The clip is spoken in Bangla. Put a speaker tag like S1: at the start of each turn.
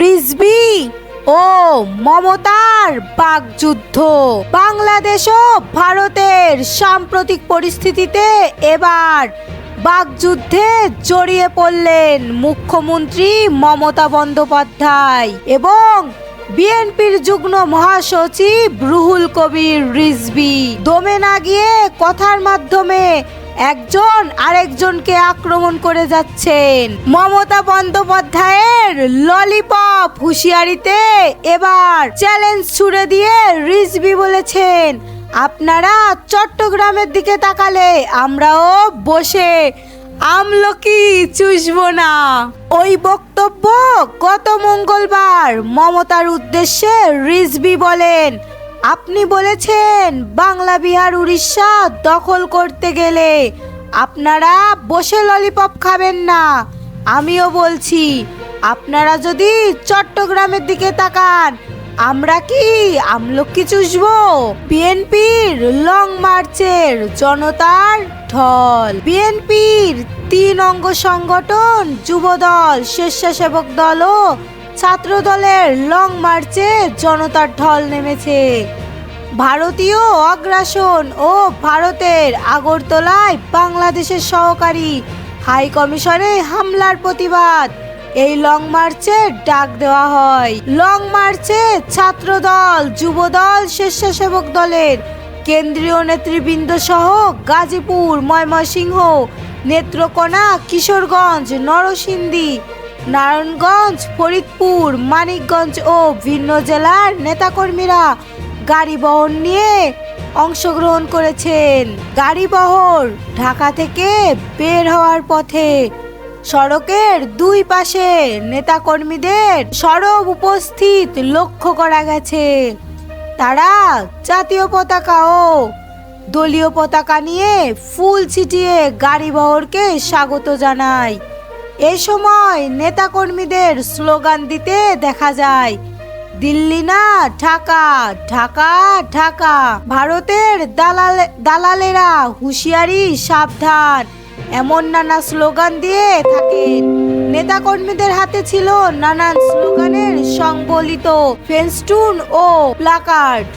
S1: রিজবি ও মমতার বাগযুদ্ধ। বাংলাদেশ ও ভারতের সাম্প্রতিক পরিস্থিতিতে এবার বাগযুদ্ধে জড়িয়ে পড়লেন মুখ্যমন্ত্রী মমতা বন্দ্যোপাধ্যায় এবং বিএনপির যুগ্ম মহাসচিব রুহুল কবির রিজবি দমে না গিয়ে কথার মাধ্যমে একজন আরেকজনকে আক্রমণ করে যাচ্ছেন। মমতা বন্দ্যোপাধ্যায়ের ললিপপ হুঁশিয়ারিতে এবার চ্যালেঞ্জ ছুড়ে দিয়ে রিজবি বলেছেন, আপনারা চট্টগ্রামের দিকে তাকালে আমরাও বসে আমলকি চুষবো না। ওই বক্তব্য গত মঙ্গলবার মমতার উদ্দেশ্যে রিজবি বলেন আপনি বলেছেন বাংলা, বিহার, উড়িষ্যা দখল করতে গেলে আপনারা বসে ললিপপ খাবেন না। আমিও বলছি, আপনারা যদি চট্টগ্রামের দিকে তাকান, আমরা কি আমলকি চুষবো? বিএনপির লং মার্চের জনতার ঢল। বিএনপির তিন অঙ্গ সংগঠন, যুবদল, স্বেচ্ছাসেবক দল ও ছাত্র দলের লং মার্চে জনতার ঢল নেমেছে। ভারতীয় অগ্রাসন ও ভারতের আগরতলায় বাংলাদেশের সহকারী হাই কমিশনে হামলার প্রতিবাদ। এই লং মার্চে ডাক দেওয়া হয়। লং মার্চে ছাত্রদল, যুবদল, স্বেচ্ছাসেবক দলের কেন্দ্রীয় নেতৃবৃন্দ সহ গাজীপুর, ময়মনসিংহ, নেত্রকোনা, কিশোরগঞ্জ, নরসিংদী নারায়ণগঞ্জ, ফরিদপুর, মানিকগঞ্জ ও ভিন্ন জেলার নেতাকর্মীরা গাড়ি বহর নিয়ে অংশগ্রহণ করেছেন। গাড়ি বহর ঢাকা থেকে বের হওয়ার পথে সড়কের দুই পাশে নেতাকর্মীদের সরব উপস্থিত লক্ষ্য করা গেছে। তারা জাতীয় পতাকা ও দলীয় পতাকা নিয়ে ফুল ছিটিয়ে গাড়ি বহরকে স্বাগত জানায়। এ সময় নেতাকর্মীদের স্লোগান দিতে দেখা যায়, দিল্লি না ঢাকা ঢাকা ঢাকা। ভারতের দালাল, দালালেরা হুঁশিয়ারি, সাবধান। এমন নানা স্লোগান দিয়ে থাকেন নেতাকর্মীদের হাতে ছিল নানান স্লোগানের সংবলিত ফেন্সটুন ও প্লাকার্ড।